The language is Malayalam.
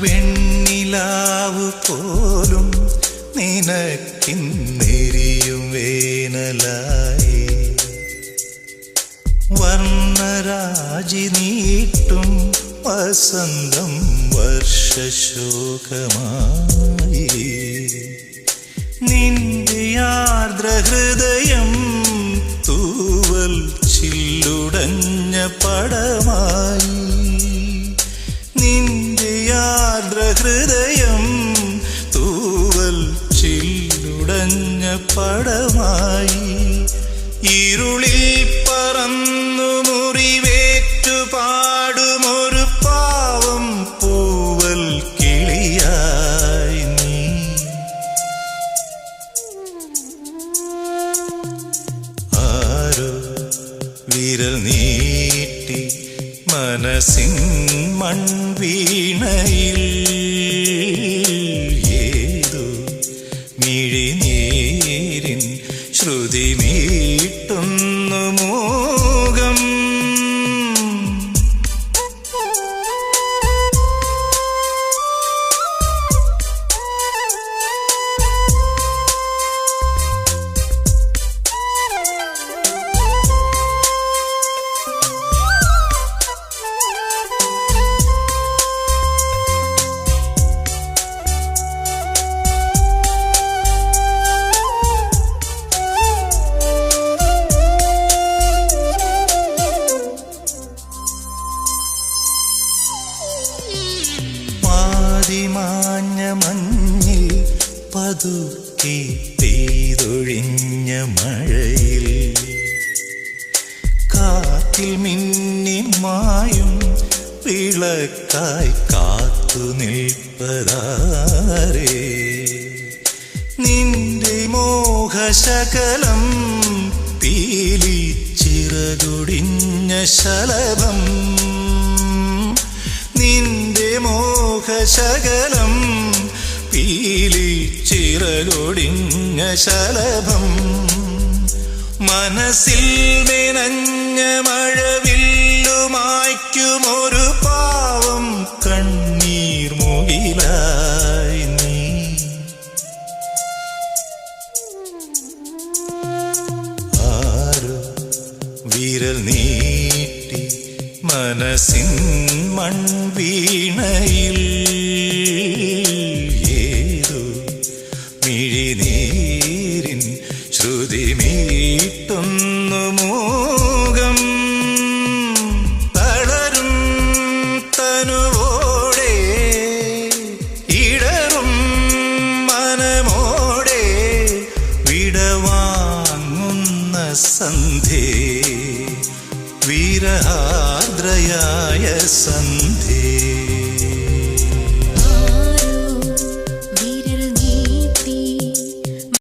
വെണ്ണിലാവ് പോലും നിനക്കിന്നെരിയും വേനലായി. വർണരാജി നീട്ടും വസന്തം വർഷശോകമായി. നിന്റെ ആർദ്രഹൃദയം തൂവൽ ചില്ലുടഞ്ഞ പടമായി ആർദ്രഹൃദയം തൂവൽ ചില്ലുടഞ്ഞ പടമായി ഇരുളിൽ പറന്നു മുറിവേറ്റു പാടുമൊരു പാവം പൂവൽ കിളിയായി നീ. ആരോ വിരൽ നീട്ടി മനസ്സിൻ മൺവീണയിൽ പാതിമാഞ്ഞ മഞ്ഞിൽ പതുക്കി പെയ്തൊഴിഞ്ഞ മഴയിൽ. മിന്നി മായും വിളക്കായി കാത്തു നിൽപ്പതാരേ. നിന്റെ മോഹശകലം പീലി ചിറകുടിഞ്ഞ ശലഭം. നിന്റെ മോഹശകലം പീലി ചിറകൊടിഞ്ഞ ശലഭം. മനസ്സിൽ നിനഞ്ഞ മഴവില്ലുമായ്ക്കുമൊരു പാവം കണ്ണീർ മുകിലായി നീ. ആരോ വിരൽ നീട്ടി മനസ്സിൻ മൺവീണയിൽ ഏതോ മിഴിനീരിൻ ശ്രുതി മീട്ടുന്നു മോകം. തളരും തനുവോടെ ഇടറും മനമോടെ വിടവാങ്ങുന്ന സന്ധ്യേ. वीरहाद्रयाय सन्धे।